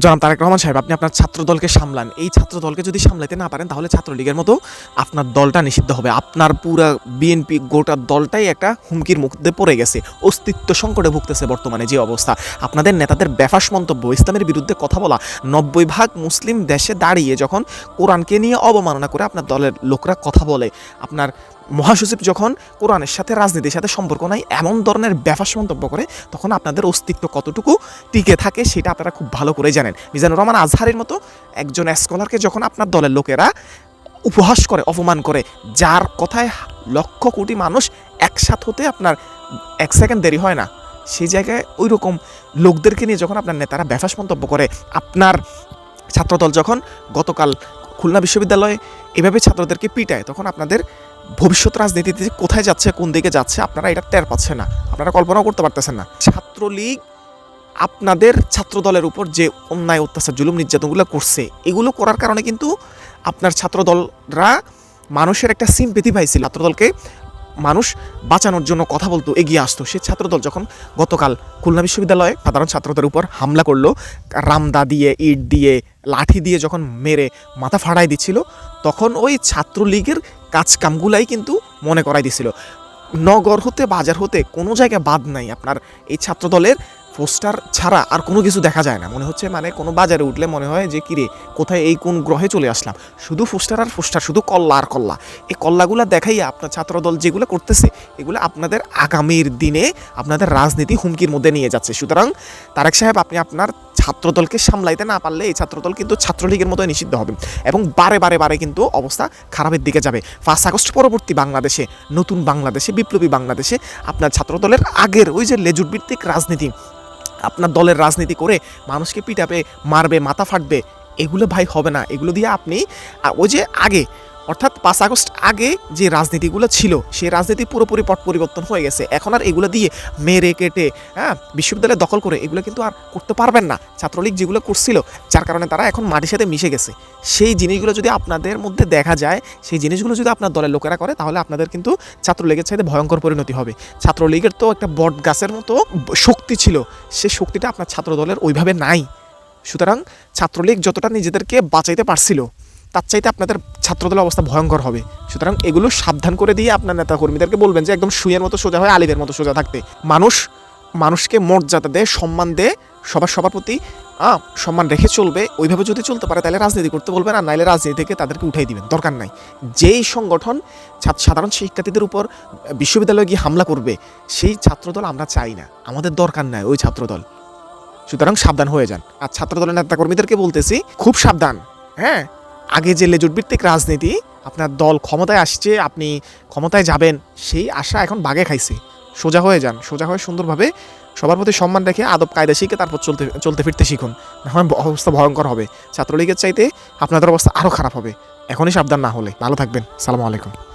জনাব তারেক রহমান সাহেব, আপনি আপনার ছাত্র দলকে সামলান। এই ছাত্র দলকে যদি সামলাইতে না পারেন, তাহলে ছাত্রলীগের মতো আপনার দলটা নিষিদ্ধ হবে। আপনার পুরা বিএনপি গোটা দলটাই একটা হুমকির মুখে পড়ে গেছে। অস্তিত্ব সংকটে ভুগতেছে বর্তমানে যে অবস্থা। আপনাদের নেতাদের বেফাস মন্তব্য, ইসলামের বিরুদ্ধে কথা বলা, নব্বই ভাগ মুসলিম দেশে দাঁড়িয়ে যখন কোরআনকে নিয়ে অবমাননা করে আপনার দলের লোকরা কথা বলে, আপনার মহাসচিব যখন কোরআনের সাথে রাজনীতির সাথে সম্পর্ক নাই, এমন ধরনের ব্যাপাস মন্তব্য করে, তখন আপনাদের অস্তিত্ব কতটুকু টিকে থাকে সেটা আপনারা খুব ভালো করে জানেন। মিজানুর রহমান আজহারের মতো একজন স্কলারকে যখন আপনার দলের লোকেরা উপহাস করে, অপমান করে, যার কথায় লক্ষ কোটি মানুষ একসাথ হতে আপনার এক সেকেন্ড দেরি হয় না, সেই জায়গায় ওই রকম লোকদেরকে নিয়ে যখন আপনার নেতারা ব্যাফাস মন্তব্য করে, আপনার ছাত্রদল যখন গতকাল খুলনা বিশ্ববিদ্যালয়ে এভাবে ছাত্রদেরকে পিটায়, তখন আপনাদের ভবিষ্যৎ রাজনীতিতে কোথায় যাচ্ছে, কোন দিকে যাচ্ছে, আপনারা এটা টের পাচ্ছেন না। আপনারা কল্পনাও করতে পারতেছেন না। ছাত্রলীগ আপনাদের ছাত্রদলের উপর যে অন্যায়, অত্যাচার, জুলুম, নির্যাতনগুলো করছে, এগুলো করার কারণে কিন্তু আপনার ছাত্রদলরা মানুষের একটা সিম্পেথি পাইছিল। ছাত্রদলকে মানুষ বাঁচানোর জন্য কথা বলতো, এগিয়ে আসতো। সে ছাত্রদল যখন গতকাল খুলনা বিশ্ববিদ্যালয়ে সাধারণ ছাত্রদের উপর হামলা করল, রামদা দিয়ে, ইট দিয়ে, লাঠি দিয়ে যখন মেরে মাথা ফাড়াই দিচ্ছিল, তখন ওই ছাত্রলীগের কাজ কামগুলাই কিন্তু মনে করাই দিছিল। নগর হতে বাজার হতে কোনো জায়গায় বাদ নাই আপনার এই ছাত্রদলের পোস্টার ছাড়া আর কোনো কিছু দেখা যায় না। মনে হচ্ছে মানে কোনো বাজারে উঠলে মনে হয় যে, কিরে, কোথায় এই কোন গ্রহে চলে আসলাম? শুধু পোস্টার আর পোস্টার, শুধু কল্লা আর কল্লা। এই কল্লাগুলো দেখাইয়া আপনার ছাত্রদল যেগুলো করতেছে, এগুলো আপনাদের আগামীর দিনে আপনাদের রাজনীতি হুমকির মধ্যে নিয়ে যাচ্ছে। সুতরাং তারেক সাহেব, আপনি আপনার ছাত্রদলকে সামলাইতে না পারলে এই ছাত্রদল কিন্তু ছাত্রলীগের মতো নিষিদ্ধ হবে এবং বারে বারে বারে কিন্তু অবস্থা খারাপের দিকে যাবে। ফার্স্ট আগস্ট পরবর্তী বাংলাদেশে, নতুন বাংলাদেশে, বিপ্লবী বাংলাদেশে আপনার ছাত্রদলের আগের ওই যে লেজুটভিত্তিক রাজনীতি আপনার দলের রাজনীতি করে মানুষকে পিটাবে মারবে মাথা ফাটবে। এগুলো ভাই হবে না। এগুলো দিয়ে আপনি ওই যে আগে, অর্থাৎ পাঁচ আগস্ট আগে যে রাজনীতিগুলো ছিল, সেই রাজনীতি পুরোপুরি পট পরিবর্তন হয়ে গেছে। এখন আর এগুলো দিয়ে মেরে কেটে হ্যাঁ বিশ্ববিদ্যালয় দখল করে এগুলো কিন্তু আর করতে পারবেন না। ছাত্রলীগ যেগুলো করছিল, যার কারণে তারা এখন মাটির সাথে মিশে গেছে। সেই জিনিসগুলো যদি আপনাদের মধ্যে দেখা যায়, সেই জিনিসগুলো যদি আপনার দলের লোকেরা করে, তাহলে আপনাদের কিন্তু ছাত্রলীগের চাইতে ভয়ঙ্কর পরিণতি হবে। ছাত্রলীগের তো একটা বট গাছের মতো শক্তি ছিল, সে শক্তিটা আপনার ছাত্রদলের ওইভাবে নাই। সুতরাং ছাত্রলীগ যতটা নিজেদেরকে বাঁচাইতে পারছিল, তার চাইতে আপনাদের ছাত্রদলের অবস্থা ভয়ঙ্কর হবে। সুতরাং এগুলো সাবধান করে দিয়ে আপনার নেতা কর্মীদেরকে বলবেন যে, একদম সুইয়ের মতো সোজা হয় আলিদের মতো সোজা থাকতে। মানুষ, মানুষকে মর্যাদা দেয় সম্মান দেয় সবার সবার প্রতি সম্মান রেখে চলবে। ওইভাবে যদি চলতে পারে, তাহলে রাজনীতি করতে বলবেন আর নাইলে রাজনীতি থেকে তাদেরকে উঠাই দিবেন, দরকার নাই। যেই সংগঠন সাধারণ শিক্ষার্থীদের উপর বিশ্ববিদ্যালয়ে গিয়ে হামলা করবে, সেই ছাত্রদল আমরা চাই না। আমাদের দরকার নাই ওই ছাত্রদল। সুতরাং সাবধান হয়ে যান। আর ছাত্রদলের নেতা কর্মীদেরকে বলতেছি, খুব সাবধান। হ্যাঁ আগে যে লেজুট ভিত্তিক রাজনীতি আপনার দল ক্ষমতায় আসছে, আপনি ক্ষমতায় যাবেন, সেই আশা এখন বাগে খাইছে। সোজা হয়ে যান, সোজা হয়ে সুন্দরভাবে সবার প্রতি সম্মান রেখে আদব কায়দা শিখে তারপর চলতে চলতে ফিরতে শিখুন। না হয় অবস্থা ভয়ঙ্কর হবে। ছাত্রলীগের চাইতে আপনাদের অবস্থা আরও খারাপ হবে। এখনই সাবধান না হলে। ভালো থাকবেন। সালামু আলাইকুম।